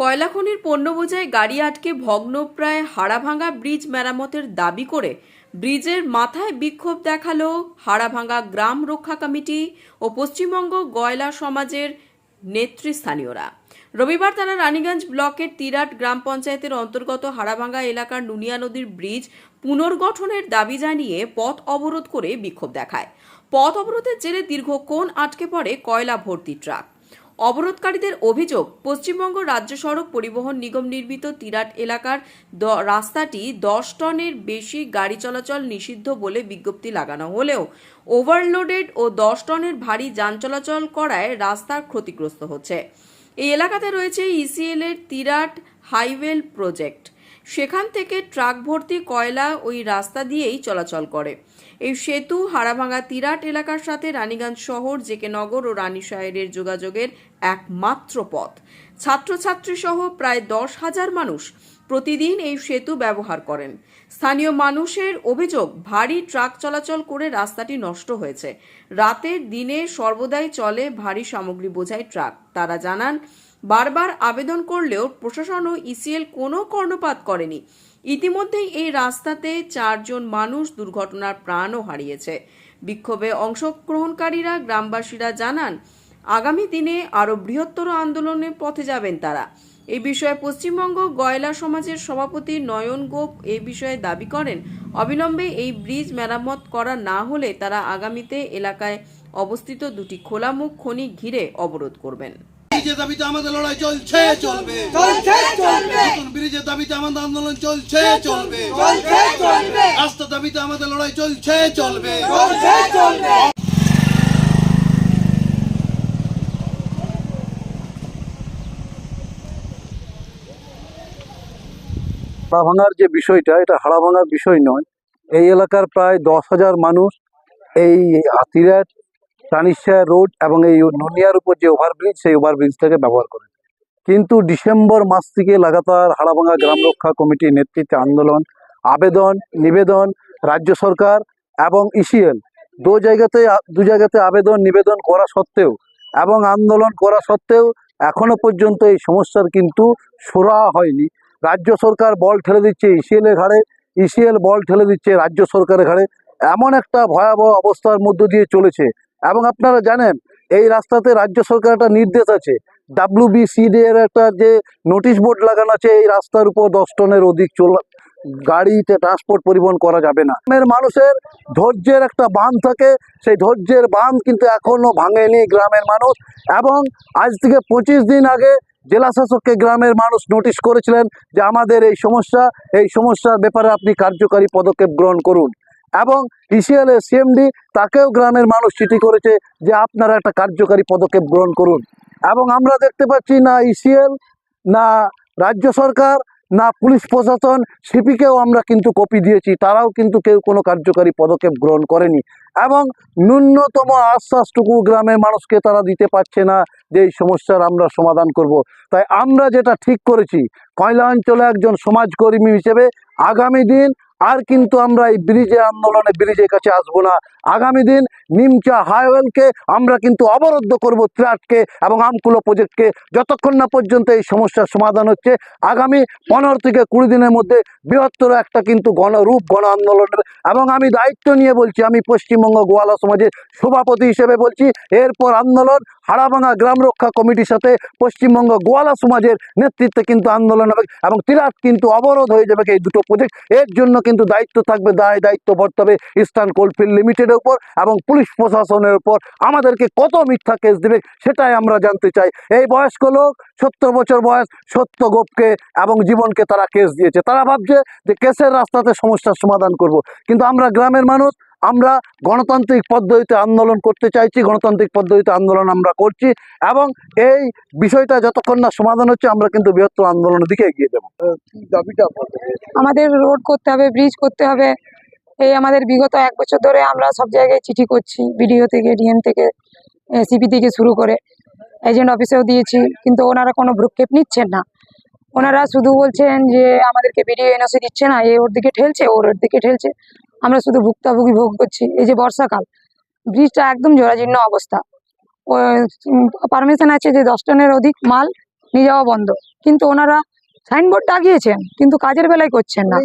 কয়লা খনির পণ্য বোঝাই গাড়ি আটকে ভগ্নপ্রায় হাড়াভাঙা ব্রিজ মেরামতের দাবি করে ব্রিজের মাথায় বিক্ষোভ দেখাল হাড়াভাঙা গ্রাম রক্ষা কমিটি ও পশ্চিমবঙ্গ গয়লা সমাজের নেতৃস্থানীয়রা। রবিবার তারা রানীগঞ্জ ব্লকের তিরাট গ্রাম পঞ্চায়েতের অন্তর্গত হাড়াভাঙ্গা এলাকার নুনিয়া নদীর ব্রিজ পুনর্গঠনের দাবি জানিয়ে পথ অবরোধ করে বিক্ষোভ দেখায়। পথ অবরোধের জেরে দীর্ঘক্ষণ আটকে পড়ে কয়লা ভর্তি ট্রাক। অবরোধকারীদের অভিযোগ, পশ্চিমবঙ্গ রাজ্য সড়ক পরিবহন নিগম নির্মিত তিরাট এলাকার রাস্তাটি দশ টনের বেশি গাড়ি চলাচল নিষিদ্ধ বলে বিজ্ঞপ্তি লাগানো হলেও, ওভারলোডেড ও দশ টনের ভারী যান চলাচল করায় রাস্তা ক্ষতিগ্রস্ত হচ্ছে। এই এলাকাতে রয়েছে ইসিএল এর তিরাট হাইওয়েল প্রজেক্ট। সেখান থেকে ট্রাক ভর্তি কয়লা ওই রাস্তা দিয়েই চলাচল করে। এই সেতু হাড়াভাঙা তিরাট এলাকার সাথে রানীগঞ্জ শহর জেকে নগর ও রানীশাহের যোগাযোগের একমাত্র পথ। ছাত্রছাত্রী সহ প্রায় দশ হাজার মানুষ প্রতিদিন এই সেতু ব্যবহার করেন। স্থানীয় মানুষের অভিযোগ, ভারী ট্রাক চলাচল করে রাস্তাটি নষ্ট হয়েছে। রাতের দিনে সর্বদাই চলে ভারী সামগ্রী বোঝাই ট্রাক। তারা জানান বারবার আবেদন করলেও প্রশাসন ও ইসিএল কোনো কর্ণপাত করেনি। ইতিমধ্যেই এই রাস্তাতে চারজন মানুষ দুর্ঘটনার প্রাণও হারিয়েছে। বিক্ষোভে অংশগ্রহণকারীরা গ্রামবাসীরা জানান, আগামী দিনে আরও বৃহত্তর আন্দোলনের পথে যাবেন তারা। এই বিষয়ে পশ্চিমবঙ্গ গয়লা সমাজের সভাপতি নয়ন গোপ এ বিষয়ে দাবি করেন, অবিলম্বে এই ব্রিজ মেরামত করা না হলে তারা আগামীতে এলাকায় অবস্থিত দুটি খোলামুখ খনি ঘিরে অবরোধ করবেন। ব্রিজের দাবিতে আমাদের লড়াই চলছে চলবে। চলছে চলবে। নতুন ব্রিজের দাবিতে আমাদের আন্দোলন চলছে চলবে। চলছে চলবে। রাস্তা দাবিতে আমাদের লড়াই চলছে চলবে। চলছে চলবে। হাড়া ভাঙার যে বিষয়টা এটা হাড়া ভাঙার বিষয় নয়। এই এলাকার প্রায় দশ হাজার মানুষ এই হাতিরাট টানিশা রোড এবং এই নুনিয়ার উপর যে ওভারব্রিজ সেই ওভারব্রিজটাকে ব্যবহার করে। কিন্তু ডিসেম্বর মাস থেকে লাগাতার হাড়াভাঙা গ্রাম রক্ষা কমিটির নেতৃত্বে আন্দোলন, আবেদন, নিবেদন, রাজ্য সরকার এবং ইসিএল দু জায়গাতে দু জায়গাতে আবেদন, নিবেদন করা সত্ত্বেও এবং আন্দোলন করা সত্ত্বেও এখনও পর্যন্ত এই সমস্যার কিন্তু সুরাহা হয়নি। রাজ্য সরকার বল ঠেলে দিচ্ছে ইসিএলের ঘাড়ে, ইসিএল বল ঠেলে দিচ্ছে রাজ্য সরকারের ঘাড়ে। এমন একটা ভয়াবহ অবস্থার মধ্য দিয়ে চলেছে এবং আপনারা জানেন, এই রাস্তাতে রাজ্য সরকার একটা নির্দেশ আছে। ডাব্লিউবিসিডি এর একটা যে নোটিশ বোর্ড লাগানো আছে, এই রাস্তার উপর দশ টনের অধিক চলা, গাড়িতে ট্রান্সপোর্ট পরিবহন করা যাবে না। গ্রামের মানুষের ধৈর্যের একটা বাঁধ থাকে, সেই ধৈর্যের বাঁধ কিন্তু এখনও ভাঙেনি গ্রামের মানুষ এবং আজ থেকে পঁচিশ দিন আগে জেলা শাসককে গ্রামের মানুষ নোটিশ করেছিলেন যে আমাদের এই সমস্যা, এই সমস্যার ব্যাপারে আপনি কার্যকারী পদক্ষেপ গ্রহণ করুন। এবং ইসিএল এর সিএমডি তাকেও গ্রামের মানুষ চিঠি করেছে যে আপনারা একটা কার্যকারী পদক্ষেপ গ্রহণ করুন। এবং আমরা দেখতে পাচ্ছি না ইসিএল, না রাজ্য সরকার, না পুলিশ প্রশাসন, সিপিকেও আমরা কিন্তু কপি দিয়েছি, তারাও কিন্তু কেউ কোনো কার্যকারী পদক্ষেপ গ্রহণ করেনি। এবং ন্যূনতম আশ্বাসটুকু গ্রামের মানুষকে তারা দিতে পারছে না যে এই সমস্যার আমরা সমাধান করব। তাই আমরা যেটা ঠিক করেছি, কয়লা অঞ্চলে একজন সমাজকর্মী হিসেবে আগামী দিন আর কিন্তু আমরা এই ব্রিজে আন্দোলনে, ব্রিজের কাছে আসব না। আগামী দিন নিমচা হাইওয়েলকে আমরা কিন্তু অবরুদ্ধ করব ত্রাটকে এবং আমকুলো প্রজেক্টকে। যতক্ষণ না পর্যন্ত এই সমস্যার সমাধান হচ্ছে, আগামী পনেরো থেকে কুড়ি দিনের মধ্যে বৃহত্তর একটা কিন্তু গণরূপ গণ আন্দোলনের এবং আমি দায়িত্ব নিয়ে বলছি, আমি পশ্চিমবঙ্গ গোয়ালা সমাজের সভাপতি হিসেবে বলছি, এরপর আন্দোলন হাড়াভাঙা গ্রাম রক্ষা কমিটির সাথে পশ্চিমবঙ্গ গোয়ালা সমাজের নেতৃত্বে কিন্তু আন্দোলন হবে এবং তিরাট কিন্তু অবরোধ হয়ে যাবে এই দুটো প্রজেক্ট এর জন্য কিন্তু দায়িত্ব থাকবে, দায় দায়িত্ব বর্তাবে ইস্টার্ন কোলফিল্ড লিমিটেডের উপর এবং পুলিশ প্রশাসনের উপর। আমাদেরকে কত মিথ্যা কেস দেবে সেটাই আমরা জানতে চাই। এই বয়স্ক লোক, সত্তর বছর বয়স, সত্য গোপকে এবং জীবনকে তারা কেস দিয়েছে। তারা ভাবছে যে কেসের রাস্তাতে সমস্যার সমাধান করব। কিন্তু আমরা গ্রামের মানুষ আমরা গণতান্ত্রিক পদ্ধতিতে আন্দোলন করতে চাইছি গণতান্ত্রিক পদ্ধতিতে আন্দোলন আমরা করছি এবং এই বিষয়টা যতক্ষণ না সমাধান হচ্ছে আমরা কিন্তু বৃহত্তর আন্দোলনের দিকে এগিয়ে দেবো দাবিটা আমাদের রোড করতে হবে ব্রিজ করতে হবে। এই আমাদের বিগত এক বছর ধরে আমরা সব জায়গায় চিঠি করছি বিডিও থেকে ডিএম থেকে সিপি থেকে শুরু করে। এজেন্ট অফিসেও দিয়েছি কিন্তু ওনারা কোনো ভ্রুক্ষেপ নিচ্ছেন না। ওনারা শুধু বলছেন যে আমাদেরকে বিডিও এনওসি দিচ্ছে না এ ওর দিকে ঠেলছে ওর ওর দিকে ঠেলছে। আমরা শুধু ভুক্তভোগী ভোগ করছি। এই যে বর্ষাকাল, ব্রিজটা একদম জরাজীর্ণ অবস্থা। পারমিশন আছে যে দশ টনের অধিক মাল নিয়ে যাওয়া বন্ধ। কিন্তু ওনারা সাইনবোর্ড লাগিয়েছেন কিন্তু কাজের বেলায় করছেন না।